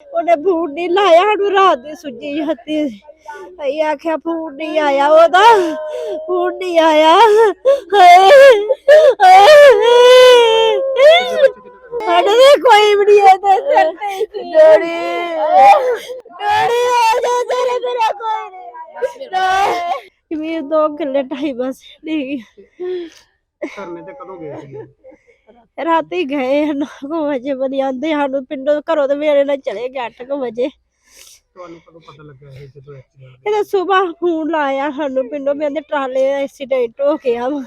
ਉਹਨੇ ਫੋਨ ਨਹੀਂ ਲਾਇਆ ਸਾਨੂੰ ਰਾਤ ਦੀ ਸੁੱਜੀ ਹੱਤੀ ਅਸੀਂ ਆਖਿਆ ਫੋਨ ਨਹੀਂ ਆਇਆ ਉਹਦਾ ਫੋਨ ਨਹੀਂ ਆਇਆ। ਹਾਏ ਹਾਏ ਸਾਡੇ ਦੇ ਕੋਈ ਵੀ ਨਹੀਂ ਇਹਦੇ ਸਿਰ ਤੇ ਡੋੜੀ ਡੋੜੀ ਆ ਜਾ ਤੇਰੇ ਮੇਰਾ ਕੋਈ ਨਹੀਂ। ਵੀ ਦੋ ਕਿੱਲੇ ਢਾਈ ਬਸ ਨਹੀਂ ਧਰਨੇ ਤੇ ਕਦੋਂ ਗਏ ਸੀ ਰਾਤੀ ਗਏ 9 ਵਜੇ ਬਣੀ ਆਂਦੇ ਸਾਨੂੰ ਪਿੰਡੋਂ ਘਰੋਂ ਦੇ ਵੇਲੇ ਨਾਲ ਚਲੇ ਗਏ 8 ਵਜੇ। ਤੁਹਾਨੂੰ ਕਦੋਂ ਪਤਾ ਲੱਗਾ ਇਹ ਜਦੋਂ ਐਕਸੀਡੈਂਟ ਇਹਦਾ ਸਵੇਰ ਫੋਨ ਲਾਇਆ ਸਾਨੂੰ ਪਿੰਡੋਂ ਵੀ ਆਂਦੇ ਟਰਾਲੇ ਦਾ ਐਕਸੀਡੈਂਟ ਹੋ ਗਿਆ ਵਾ।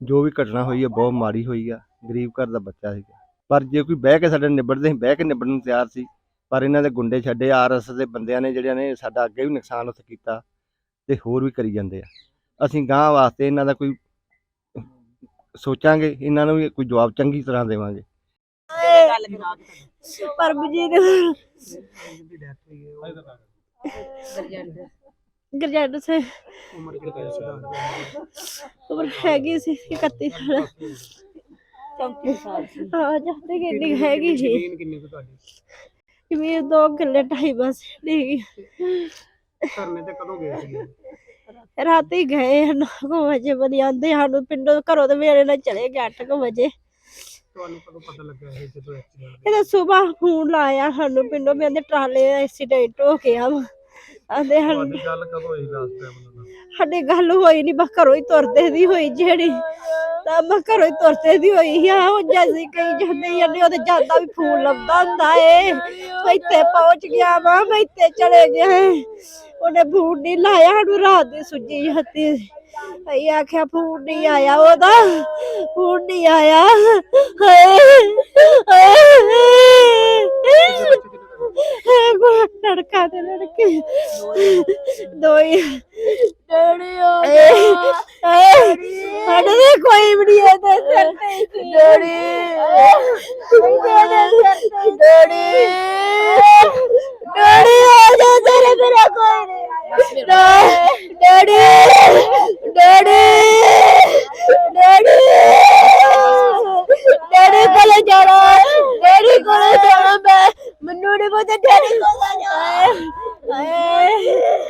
ਜੋ ਵੀ ਘਟਨਾ ਹੋਈ ਹੈ ਬਹੁਤ ਮਾੜੀ ਹੋਈ ਆ ਗਰੀਬ ਘਰ ਦਾ ਬੱਚਾ ਸੀਗਾ। ਪਰ ਜੇ ਕੋਈ ਬਹਿ ਕੇ ਸਾਡੇ ਨਿਬੜਦੇ ਸੀ ਬਹਿ ਕੇ ਨਿਬੜਨ ਨੂੰ ਤਿਆਰ ਸੀ ਪਰ ਇਹਨਾਂ ਦੇ ਗੁੰਡੇ ਛੱਡੇ ਆਰਐਸ ਦੇ ਬੰਦਿਆਂ ਨੇ ਜਿਹੜਿਆਂ ਨੇ ਸਾਡਾ ਅੱਗੇ ਵੀ ਨੁਕਸਾਨ ਉੱਥੇ ਕੀਤਾ ਤੇ ਹੋਰ ਵੀ ਕਰੀ ਜਾਂਦੇ ਆ। ਅਸੀਂ ਗਾਂ ਵਾਸਤੇ ਇਹਨਾਂ ਦਾ ਕੋਈ ਸੋਚਾਂਗੇ ਇਹਨਾਂ ਨੂੰ ਵੀ ਕੋਈ ਜਵਾਬ ਚੰਗੀ ਤਰ੍ਹਾਂ ਦੇਵਾਂਗੇ ਪਰਮਜੀਤ ਦੀ ਡੈਥ ਹੋਈ ਹੈ ਉਹ ਗਰਜੰਡ ਸੇ ਉਮਰ ਕਿੰਨੀ ਸੀ ਉਮਰ ਹੈਗੀ ਸੀ 31 ਸਾਲ 34 ਸਾਲ ਸੀ ਹਾਂ ਜਾਂਦੇ ਕਿੰਨੀ ਹੈਗੀ ਸੀ ਜ਼ਮੀਨ ਕਿੰਨੀ ਕੁ ਤੁਹਾਡੀ ਵੀ ਦੋ ਕਿੱਲੇ ਢਾਈ ਬਸ ਨਹੀਂ ਧਰਨੇ ਤੇ ਕਦੋਂ ਗਏ ਸੀ ਰਾਤੀ ਗਏ 9 ਵਜੇ ਬਣੀ ਆਂਦੇ ਸਾਨੂੰ ਪਿੰਡੋਂ ਘਰੋਂ ਦੇ ਵੇਲੇ ਨਾਲ ਚਲੇ ਗਏ 8 ਵਜੇ। ਤੁਹਾਨੂੰ ਕਦੋਂ ਪਤਾ ਲੱਗਾ ਇਹ ਜਦੋਂ ਐਕਸੀਡੈਂਟ ਇਹਦਾ ਸਵੇਰ ਫੋਨ ਲਾਇਆ ਸਾਨੂੰ ਪਿੰਡੋਂ ਵੀ ਆਂਦੇ ਟਰਾਲੇ ਐਕਸੀਡੈਂਟ ਹੋ ਗਿਆ ਵਾ। ਆਂਦੇ ਤੁਹਾਡੀ ਗੱਲ ਕਦੋਂ ਹੋਈ ਲਾਸਟ ਟਾਈਮ ਸਾਡੀ ਗੱਲ ਹੋਈ ਨਹੀਂ ਬਸ ਘਰੋਂ ਹੀ ਤੁਰਦੇ ਦੀ ਹੋਈ ਜਿਹੜੀ। ਤਾਂ ਮੈਂ ਘਰੋਂ ਹੀ ਤੁਰਦੇ ਦੀ ਹੋਈ ਆ ਹੁਣ ਜੈਸੀ ਕਈ ਜਾਂਦੇ ਜਾਂਦੇ ਉਹਦੇ ਜਾਂਦਾ ਵੀ ਫੋਨ ਲੱਭਦਾ ਹੁੰਦਾ ਏ। ਮੈਂ ਇੱਥੇ ਪਹੁੰਚ ਗਿਆ ਵਾ ਮੈਂ ਇੱਥੇ ਚਲੇ ਗਿਆ। ਉਹਨੇ ਫੋਨ ਨਹੀਂ ਲਾਇਆ ਸਾਨੂੰ ਰਾਤ ਦੀ ਸੁੱਜੀ ਹੱਤੀ ਅਸੀਂ ਆਖਿਆ ਫੋਨ ਨਹੀਂ ਆਇਆ ਉਹਦਾ। ਫੋਨ ਨਹੀਂ ਆਇਆ। ਹਾਏ ਹਾਏ ਲੜਕਾ ਤੇ ਲੜਕੀ। ਦੋ ਹੀ ਡੈਡੀ ਆ ਸਾਡੇ ਦੇ ਕੋਈ ਵੀ ਨਹੀਂ ਸਿਰ ਤੇ ਡੈਡੀ। ਡੋੜੀ ਡੋੜੀ ਆ ਜਾ ਤੇਰੇ ਮੇਰਾ ਕੋਈ ਨਹੀਂ ਡੋੜੀ ਡੋੜੀ ਡੋੜੀ ਡੋੜੀ ਕੋਲ ਜਾਣਾ। ਡੋੜੀ ਕੋਲ ਜਾਣਾ ਮੈਂ। ਮੈਨੂੰ ਨਹੀਂ ਪਤਾ ਡੋੜੀ ਕੋਲ ਜਾਣਾ। ਹਾਏ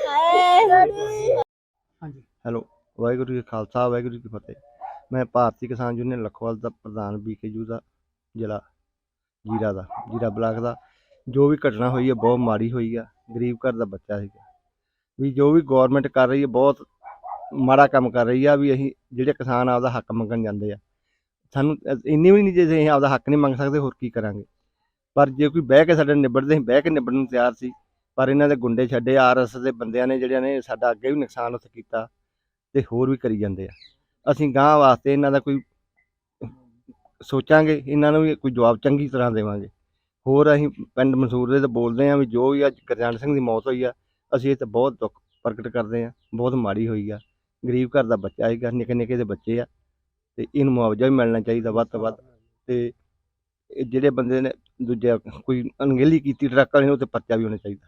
ਹਾਏ ਹਾਂਜੀ। ਹੈਲੋ। ਵਾਹਿਗੁਰੂ ਜੀ ਖਾਲਸਾ, ਵਾਹਿਗੁਰੂ ਜੀ ਕੀ ਫਤਿਹ। ਮੈਂ ਭਾਰਤੀ ਕਿਸਾਨ ਯੂਨੀਅਨ ਲਖਵਾਲ ਦਾ ਪ੍ਰਧਾਨ ਬੀਕੇਯੂ ਦਾ, ਜ਼ਿਲ੍ਹਾ ਜੀਰਾ ਦਾ, ਜੀਰਾ ਬਲਾਕ ਦਾ। ਜੋ ਵੀ ਘਟਨਾ ਹੋਈ ਹੈ ਬਹੁਤ ਮਾੜੀ ਹੋਈ ਆ, ਗਰੀਬ ਘਰ ਦਾ ਬੱਚਾ ਸੀਗਾ। ਵੀ ਜੋ ਵੀ ਗਵਰਨਮੈਂਟ ਕਰ ਰਹੀ ਹੈ ਬਹੁਤ ਮਾੜਾ ਕੰਮ ਕਰ ਰਹੀ ਆ, ਵੀ ਅਸੀਂ ਜਿਹੜੇ ਕਿਸਾਨ ਆਪਦਾ ਹੱਕ ਮੰਗਣ ਜਾਂਦੇ ਆ। ਸਾਨੂੰ ਇੰਨੀ ਵੀ ਨਹੀਂ ਜੇ ਅਸੀਂ ਆਪਦਾ ਹੱਕ ਨਹੀਂ ਮੰਗ ਸਕਦੇ, ਹੋਰ ਕੀ ਕਰਾਂਗੇ? ਪਰ ਜੇ ਕੋਈ ਬਹਿ ਕੇ ਸਾਡੇ ਨਿਬੜਦੇ ਸੀ ਬਹਿ ਕੇ ਨਿਬੜਨ ਨੂੰ ਤਿਆਰ ਸੀ, ਪਰ ਇਹਨਾਂ ਦੇ ਗੁੰਡੇ ਛੱਡੇ ਆਰਐਸ ਦੇ ਬੰਦਿਆਂ ਨੇ, ਜਿਹੜਿਆਂ ਨੇ ਸਾਡਾ ਅੱਗੇ ਵੀ ਨੁਕਸਾਨ ਉੱਥੇ ਕੀਤਾ ਤੇ ਹੋਰ ਵੀ ਕਰੀ ਜਾਂਦੇ ਆ। ਅਸੀਂ ਗਾਂ ਵਾਸਤੇ ਇਹਨਾਂ ਦਾ ਕੋਈ ਸੋਚਾਂਗੇ, ਇਹਨਾਂ ਨੂੰ ਵੀ ਕੋਈ ਜਵਾਬ ਚੰਗੀ ਤਰ੍ਹਾਂ ਦੇਵਾਂਗੇ। ਹੋਰ ਅਸੀਂ ਪਿੰਡ ਮਨਸੂਰ ਦੇ ਤਾਂ ਬੋਲਦੇ ਆ ਵੀ ਜੋ ਵੀ ਅੱਜ ਗੁਰਜੰਟ ਸਿੰਘ ਦੀ ਮੌਤ ਹੋਈ ਆ, ਅਸੀਂ ਇਹ ਤੇ ਬਹੁਤ ਦੁੱਖ ਪ੍ਰਗਟ ਕਰਦੇ ਆ ਬਹੁਤ ਮਾੜੀ ਹੋਈ ਆ। ਗਰੀਬ ਘਰ ਦਾ ਬੱਚਾ ਹੈਗਾ ਨਿੱਕੇ ਨਿੱਕੇ ਦੇ ਬੱਚੇ ਆ, ਤੇ ਇਹਨੂੰ ਮੁਆਵਜ਼ਾ ਵੀ ਮਿਲਣਾ ਚਾਹੀਦਾ ਵੱਧ ਤੋਂ ਵੱਧ। ਤੇ ਇਹ ਜਿਹੜੇ ਬੰਦੇ ਨੇ ਦੂਜਾ ਕੋਈ ਅਣਗਹਿਲੀ ਕੀਤੀ ਟਰੱਕ ਵਾਲੇ ਨੂੰ, ਉਹ ਤੇ ਪਰਚਾ ਵੀ ਹੋਣਾ ਚਾਹੀਦਾ।